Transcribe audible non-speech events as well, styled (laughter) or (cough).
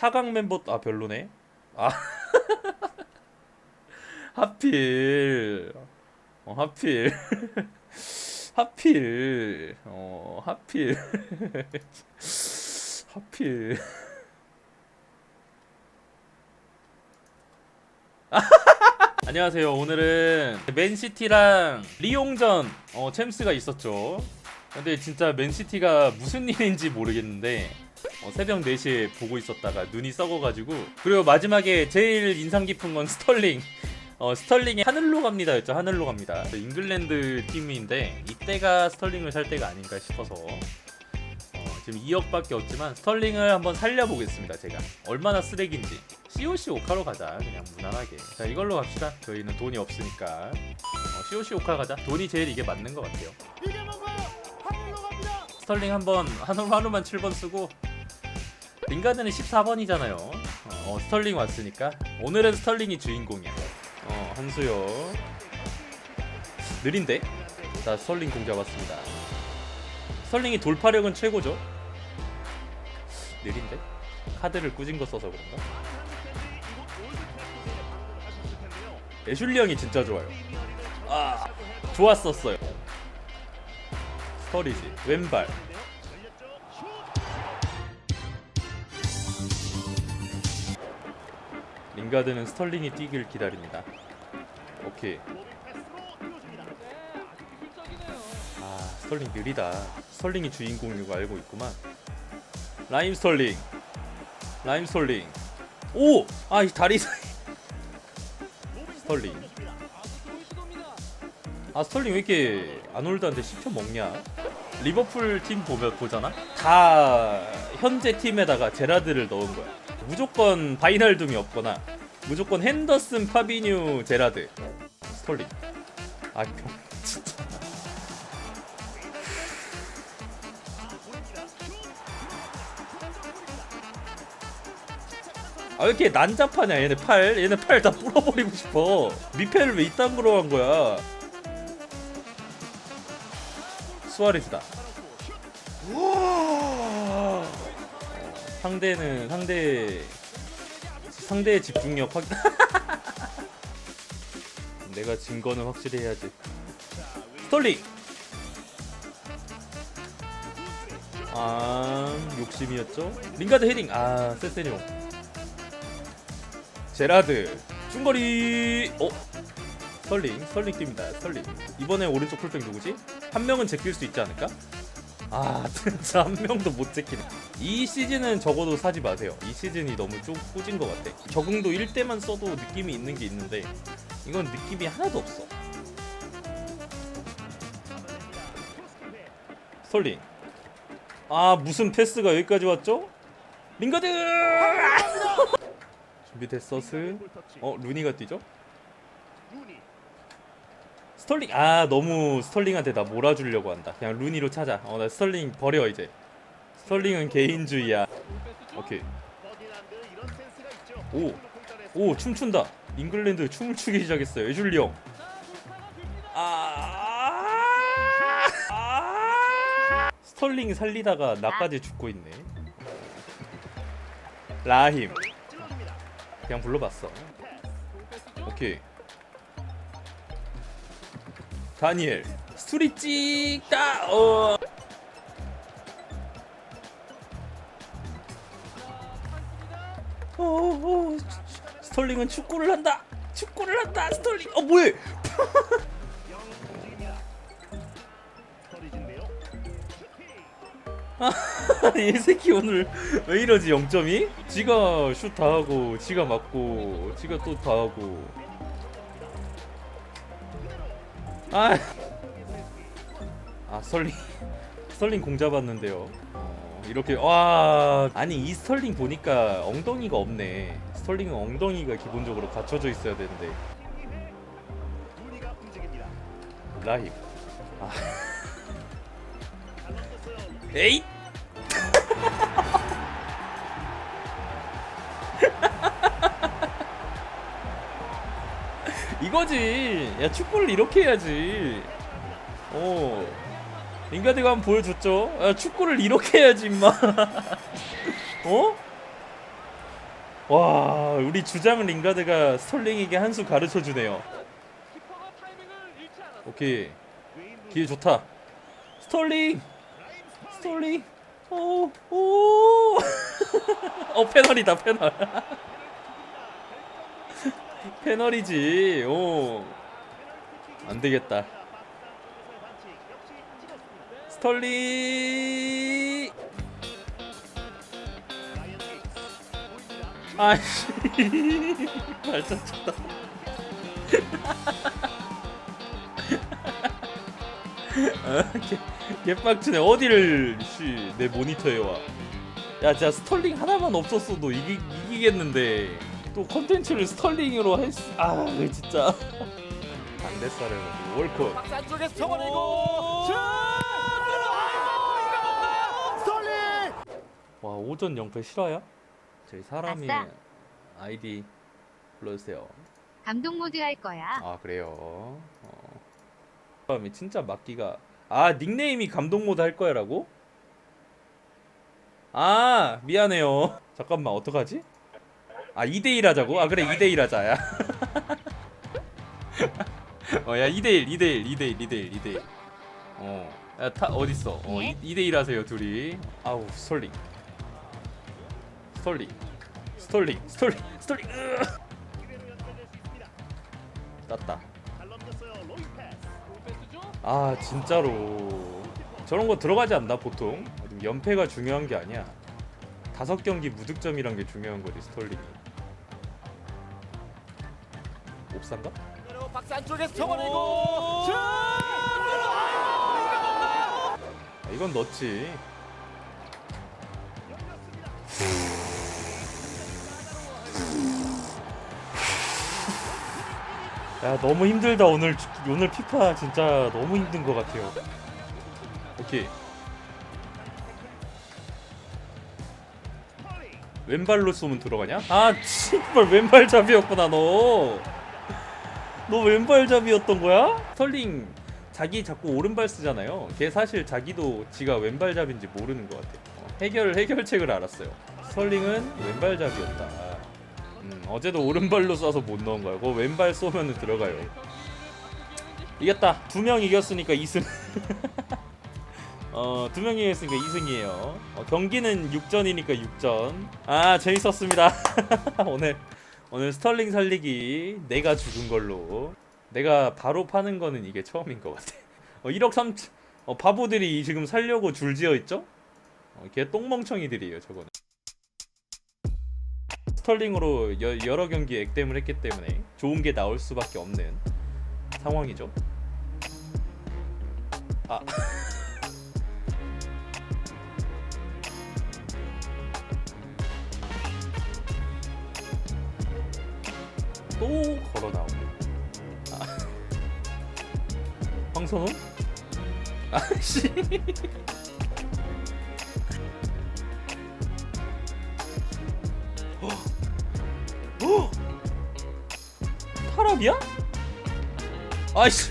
4강 멤버 아 별로네. 아 (laughs) 하필 어 하필 (laughs) 하필 어 하필 (laughs) 하필 안녕하세요. 오늘은 맨시티랑 리옹전 어, 챔스가 있었죠. 근데 진짜 맨시티가 무슨 일인지 모르겠는데 어, 새벽 4시에 보고 있었다가 눈이 썩어가지고. 그리고 마지막에 제일 인상 깊은 건 스털링. 어, 스털링이 하늘로 갑니다 였죠. 하늘로 갑니다. 잉글랜드 팀인데 이때가 스털링을 살 때가 아닌가 싶어서. 어, 지금 2억밖에 없지만 스털링을 한번 살려보겠습니다 제가. 얼마나 쓰레기인지. COC 오카로 가자 그냥 무난하게. 자 이걸로 갑시다. 저희는 돈이 없으니까. 어, COC 오카 가자. 돈이 제일 이게 맞는 것 같아요? 하늘로. 스털링 한번 하루 하루만 7번 쓰고 링가드는 14번이잖아요. 어, 스털링 왔으니까 오늘은 스털링이 주인공이야. 어 한수요. 느린데? 자 스털링 공 잡았습니다. 스털링이 돌파력은 최고죠. 느린데? 카드를 꾸진 거 써서 그런가? 애슐리 형이 진짜 좋아요. 아 좋았었어요. 스터리지 왼발 링가드는 스털링이 뛰길 기다립니다. 오케이. 아 스털링 느리다. 스털링이 주인공인 거 알고 있구만. 라임 스털링. 라임 스털링. 오! 아 이 다리 (laughs) 사이. 스털링. 아 스털링 왜 이렇게 아놀드한테 10초 먹냐? 리버풀 팀 보면 보잖아. 다 현재 팀에다가 제라드를 넣은 거야. 무조건 바이날둠이 없거나 무조건 핸더슨, 파비뉴, 제라드, 스톨링. 아 병, 진짜. 아, 왜 이렇게 난잡하냐, 얘네 팔. 얘네 팔다 부러버리고 싶어. 미패를 왜 이딴 거로 한 거야? 수아레스다. 우와. 상대는 상대 상대의 집중력 확 (laughs) 내가 진 거는 확실히 해야지. 스톨링 아 욕심이었죠? 링가드 헤딩! 아 세세뇽 제라드! 중거리! 어? 스털링 스털링 뜁니다. 스털링. 이번에 오른쪽 풀백 누구지? 한 명은 제낄 수 있지 않을까 아 진짜 (laughs) 한 명도 못 제끼네. 이 시즌은 적어도 사지 마세요. 이 시즌이 너무 좀 꾸진 것 같아. 적응도 1대만 써도 느낌이 있는 게 있는데 이건 느낌이 하나도 없어. 스털링 아 무슨 패스가 여기까지 왔죠? 링가드! (laughs) 준비됐어 스어 루니가 뛰죠? 스털링 아 너무 스털링한테 나 몰아주려고 한다. 그냥 루니로 찾아. 어 나 스털링 버려 이제. 스털링은 개인주의야. 오케이. 오. 오 춤춘다. 잉글랜드 춤을 추기 시작했어요. 에줄리 형. 아, 아, 스털링 살리다가 나까지 죽고 있네. 라힘. 그냥 불러봤어. 오케이 다니엘 스토리 찍다 어 어, 어, 스털링은 축구를 한다. 축구를 한다. 스털링. 어 뭐해? (laughs) 이 새끼 오늘 왜 이러지 0점이? 지가 슛 다 하고 지가 맞고 지가 또 다 하고 아, 아 스털링. 스털링 공 잡았는데요. 어, 이렇게 와. 아니 이 스털링 보니까 엉덩이가 없네. 스털링은 엉덩이가 기본적으로 갖춰져 있어야 되는데. 라힙 아. (laughs) 에잇 이거지. 야 축구를 이렇게 해야지. 어 링가드가 한번 보여줬죠? 야 축구를 이렇게 해야지 임마. (laughs) 어? 와 우리 주장 링가드가 스털링에게 한 수 가르쳐 주네요. 오케이. 기회 좋다. 스털링. 스털링. 오오. (laughs) 어 페널이다 페널 (laughs) 페널이지. 오 안 되겠다. 스털링 아이씨 (laughs) 발전 쳤다. 아, 개, 개빡치네. 어디를 씨, 내 모니터에 와 야 진짜 스털링 하나만 없었어도 이기, 이기겠는데 또 컨텐츠를 스털링으로 했.. 아 진짜 반대살을 월컷 박스 안쪽에서 정원이고 슛! 스톨링! 와 오전 0패 실화야? 저희 사람이 아싸. 아이디 불러주세요 감동 모드 할 거야. 아 그래요. 어. 다음에 진짜 막기가 아 닉네임이 감동 모드 할 거야라고? 아 미안해요. (laughs) 잠깐만 어떡하지? 아 2대1 하자고? 아 그래 2대1 하자 야. 어 야 2대1 2대1 2대1 2대1 2대1. 어. 야 타 어딨어? 어 네? 2대1 하세요 둘이. 아우 스톨링. 스톨링. 스톨링. 스톨링. 스톨링. 땄다. 아 진짜로 저런 거 들어가지 않나 보통 좀 연패가 중요한 게 아니야 다섯 경기 무득점이란 게 중요한 거지 스톨링이 옵산가? 박스 안쪽에서 슛! 아, 이건 넣지 야 너무 힘들다 오늘 오늘 피파 진짜 너무 힘든 것 같아요 오케이 왼발로 쏘면 들어가냐? 아 (laughs) 씨발 왼발 잡이였구나 너. 너 왼발잡이였던 거야? 스털링 자기 자꾸 오른발 쓰잖아요. 걔 사실 자기도 지가 왼발잡인지 모르는 것 같아. 어, 해결 해결책을 알았어요. 스털링은 왼발잡이였다. 음, 어제도 오른발로 쏴서 못 넣은 거야. 그거 왼발 쏘면 들어가요. 이겼다. 두 명 이겼으니까 2승. (laughs) 어, 두 명이 했으니까 2승이에요. 어, 경기는 6전이니까 6전. 아, 재밌었습니다. (laughs) 오늘 오늘 스털링 살리기 내가 죽은 걸로. 내가 바로 파는 거는 이게 처음인 것 같아. (laughs) 어, 1억 3 어, 바보들이 지금 살려고 줄지어 있죠? 어, 걔 똥멍청이들이에요, 저거는. 스털링으로 여, 여러 경기 액땜을 했기 때문에 좋은 게 나올 수밖에 없는 상황이죠. 아. (laughs) 또 걸어 나오네. 아. 황선홍? 아씨. 타락이야? 아씨.